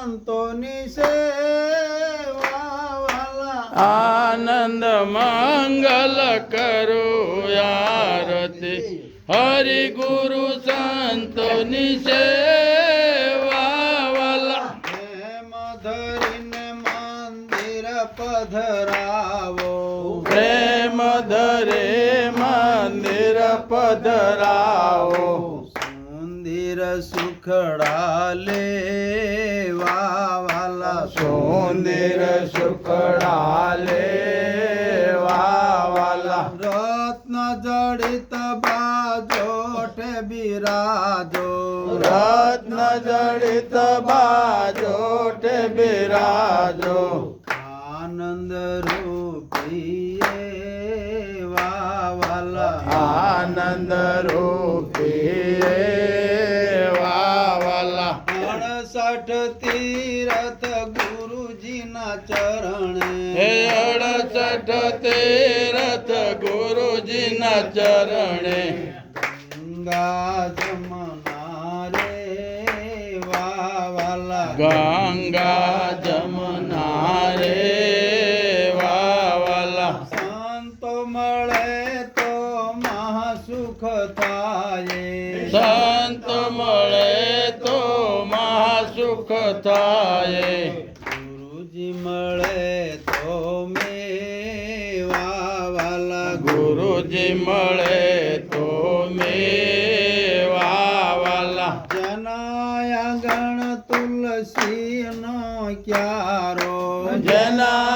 સંતોની સેવા આનંદ મંગલ કરો આરતી. હરિ ગુરુ સંતોની સેવા ધરીને મંદિર પધરાવો. પ્રેમ ધરે મંદિર પધરાવો. મંદિર સુખડા લેવા વાલા સુખડા સુખડાલે વાલા રત્ન જડિત બાજોઠે બિરાજો. રત્ન જડિત બાજોટે બિરાજો. આનંદ રૂપિયે વાલા આનંદ રૂપી અણસઠ તીરથ ગુરુજીના ચરણે. હે અડસઠ તેરથ ગુરુજીના ચરણે. ગંગા જમના રે વાલા. ગંગા જમના રે વાલા. સંતો મળે તો મહાસુખ થાય. સંત મળે તો મહાસુખ થાય. ગુરુજી મળે તો મેવા વાલા ગુરુજી મળે તો મેવા વાલા. જનાયા ગણ તુલસી નો ક્યારો. જનાયા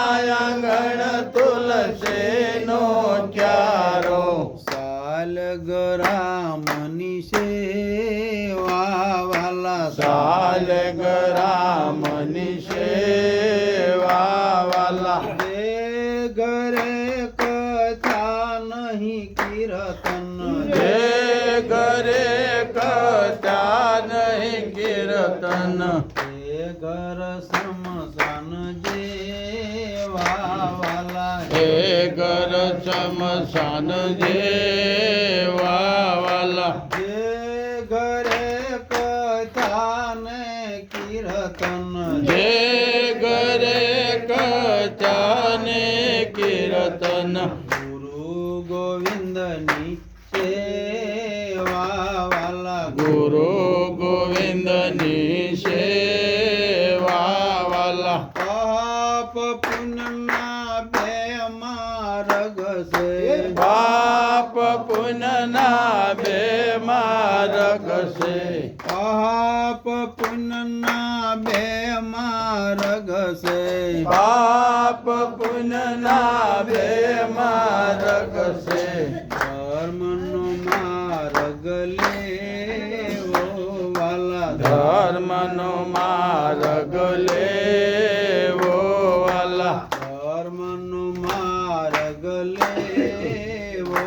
राम निशेवा वाला साल ग राम निशेवा वाला दे घरे कथा नहीं किरतन रे. घरे कथा नहीं कीर्तन. हे घर समसान जे वाला हे घर समसान जे કથા ને કીર્તન. જે ઘરે કચાને કીર્તન. ગુરુ ગોવિંદની સેવા વાલા ગુરુ ગોવિંદની સેવા વાલા પાપ પુનના બે માર્ગ છે. પાપ પુનના બે માર્ગ છે. પાપ પુનના બે માર્ગ છે. પાપ પુનના બે માર્ગ છે. ધર્મનો માર્ગ લેવો વાલા. ધર્મનો માર્ગ લેવો વાલા. ધર્મનો માર્ગ લેવો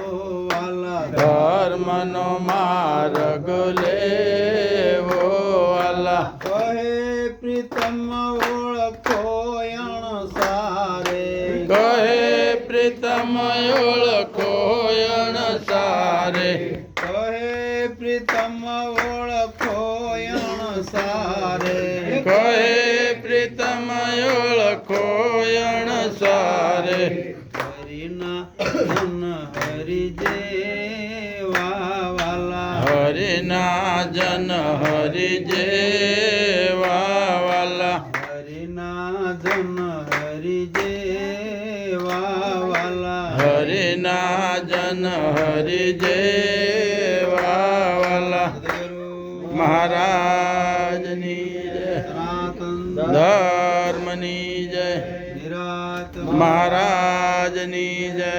વાલા. ધર્મનો માર્ગ લેવો કહે પ્રીતમ ઓળખો યણ સારે. કહે પ્રીતમ ઓળખો યણ સારે. કહે પ્રીતમ ઓળખો યણ સારે. હરિના જન હરિ જેવા વાલા. હરિના જન હરિ હરિના જન હરિ જય વાલા મહારાજની જય ધર્મની જય મહારાજની જય